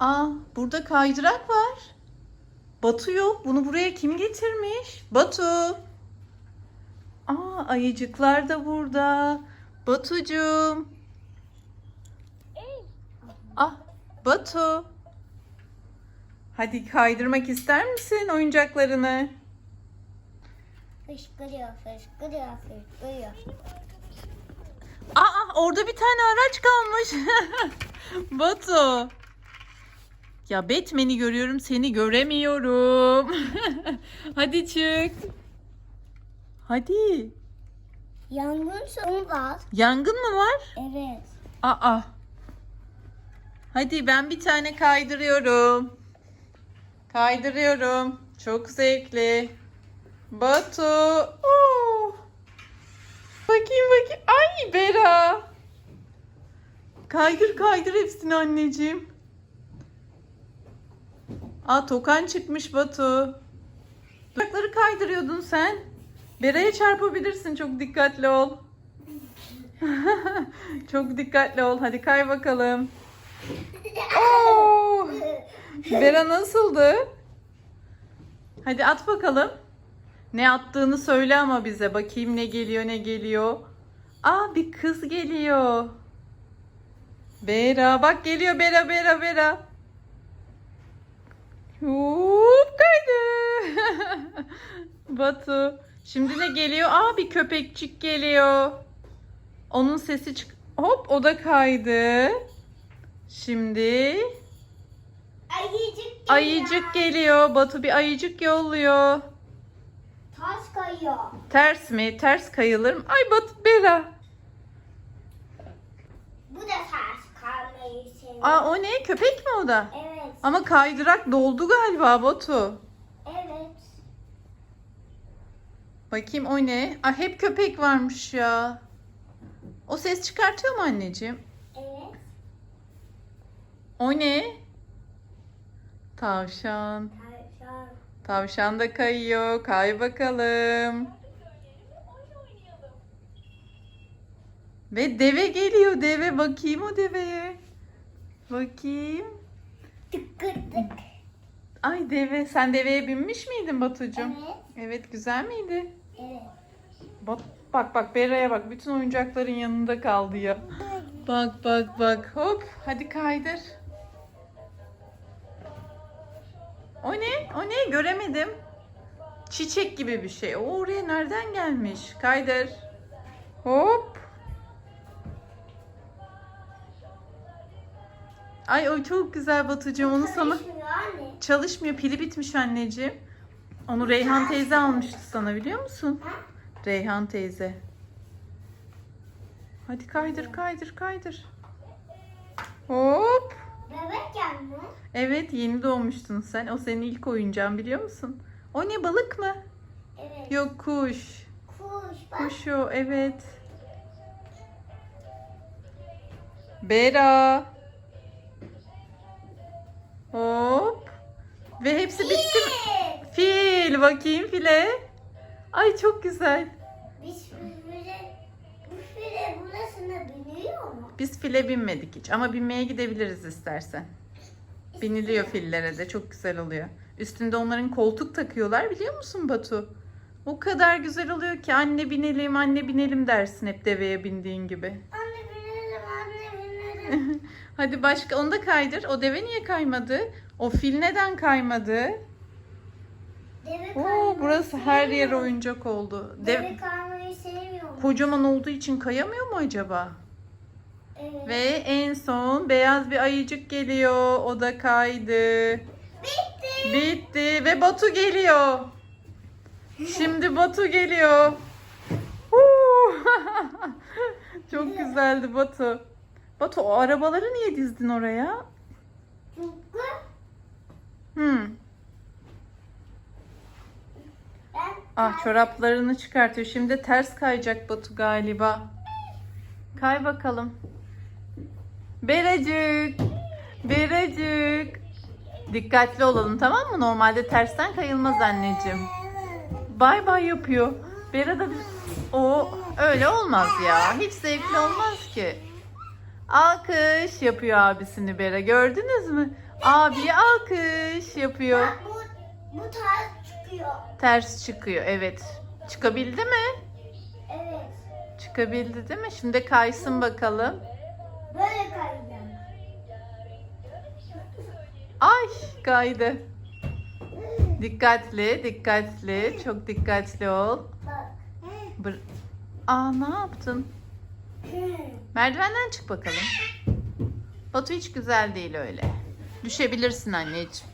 Aa, burada kaydırak var. Batu yok. Bunu buraya kim getirmiş? Batu. Aa, ayıcıklar da burada. Batucuğum. Ah, Batu. Hadi kaydırmak ister misin oyuncaklarını? Fışkırıyor, fışkırıyor, fışkırıyor. Aa, orada bir tane araç kalmış. Batu. Ya Batman'i görüyorum, seni göremiyorum. Hadi çık. Hadi. Yangın sonu var. Yangın mı var? Evet. Aa. Hadi ben bir tane kaydırıyorum. Kaydırıyorum. Çok zevkli. Batu. Oo. Bakayım bakayım. Ay Bera. Kaydır kaydır hepsini anneciğim. Aa tokan çıkmış Batu. Dudakları kaydırıyordun sen. Bera'ya çarpabilirsin çok dikkatli ol. Çok dikkatli ol. Hadi kay bakalım. Oo! Bera nasıldı? Hadi at bakalım. Ne attığını söyle ama bize. Bakayım ne geliyor ne geliyor. Aa bir kız geliyor. Bera bak geliyor Bera Bera Bera. Hop kaydı. Batu. Şimdi ne geliyor? Aa bir köpekçik geliyor. Onun sesi çık. Hop o da kaydı. Şimdi Ayıcık ayıcık geliyor. Batu bir ayıcık yolluyor. Taş kayıyor. Ters mi? Ters kayılır mı? Ay Batu Bera. Bu da taş kaymayı seviyor. Aa o ne? Köpek mi o da? Evet. Ama kaydırak doldu galiba Batu. Evet. Bakayım o ne? Aa hep köpek varmış ya. O ses çıkartıyor mu anneciğim? Evet. O ne? Tavşan. Tavşan. Tavşan da kayıyor. Kay bakalım. Ve deve geliyor. Deve bakayım o deveye. Bakayım. Ay deve. Sen deveye binmiş miydin Batucuğum? Evet. Evet güzel miydi? Evet. Bak bak bak Bera'ya bak. Bütün oyuncakların yanında kaldı ya. Bak bak bak. Hop. Hadi kaydır. O ne? O ne? Göremedim. Çiçek gibi bir şey. O oraya nereden gelmiş? Kaydır. Hop. Ay o çok güzel Batucuğum. Onu sana Karışmıyor anne. çalışmıyor. Pili bitmiş anneciğim. Onu Reyhan teyze almıştı sana biliyor musun? Ha? Reyhan teyze. Hadi kaydır kaydır kaydır. Hop. Bebek gelme. Evet yeni doğmuştun sen. O senin ilk oyuncağın biliyor musun? O ne balık mı? Evet. Yok kuş. Kuş bak. Kuş o evet. Bera. Hop. Ve hepsi bitti mi? Fil bakayım file. Ay çok güzel. Biz file, bu file burasına biniyor mu? Biz file binmedik hiç ama binmeye gidebiliriz istersen. Biniliyor fillere de çok güzel oluyor. Üstünde onların koltuk takıyorlar biliyor musun Batu? O kadar güzel oluyor ki anne binelim anne binelim dersin hep deveye bindiğin gibi. Anne binelim, anne binelim. Hadi başka onu da kaydır. O deve niye kaymadı? O fil neden kaymadı? Deve Oo, kaymayı burası her yer oyuncak oldu. Deve Dev kaymayı sevmiyor. kocaman olduğu için kayamıyor mu acaba? Evet. Ve en son beyaz bir ayıcık geliyor. O da kaydı. Bitti. Bitti ve Batu geliyor. Şimdi Batu geliyor. Huu! Çok güzeldi Batu. Batu o arabaları niye dizdin oraya? Çünkü Hmm. ben Ah çoraplarını çıkartıyor. Şimdi ters kayacak Batu galiba. Kay bakalım. Beracık. Beracık. Dikkatli olalım tamam mı? Normalde tersten kayılmaz anneciğim. Bay bay yapıyor. Bera da bir... O öyle olmaz ya. Hiç zevkli olmaz ki. Alkış yapıyor abisini Bera. Gördünüz mü? Abi alkış yapıyor. Bak bu, bu tarz çıkıyor. Ters çıkıyor. Evet. Çıkabildi mi? Evet. Çıkabildi değil mi? Şimdi kaysın bakalım. Böyle kayacağım. Ay kaydı. Dikkatli, dikkatli. Çok dikkatli ol. Bak. Bır- Aa ne yaptın? Merdivenden çık bakalım. Batu hiç güzel değil öyle. Düşebilirsin anneciğim.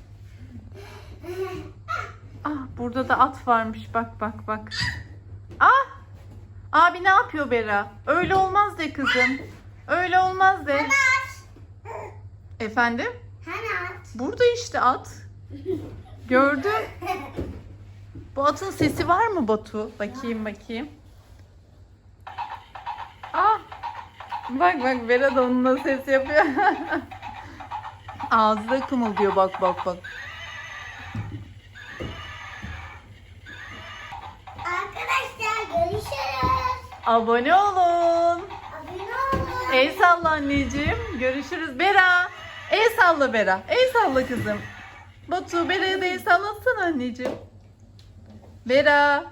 Ah burada da at varmış. Bak bak bak. Ah! Abi ne yapıyor Bera? Öyle olmaz de kızım. Öyle olmaz de. Efendim? Burada işte at. Gördüm. Bu atın sesi var mı Batu? Bakayım bakayım. Bak bak Vera da onunla ses yapıyor. Ağzı da kımıldıyor bak bak bak. Arkadaşlar görüşürüz. Abone olun. Abone olun. El salla anneciğim. Görüşürüz. Bera. El salla Bera. El salla kızım. Batu Bera'ya da el sallatsana anneciğim. Bera.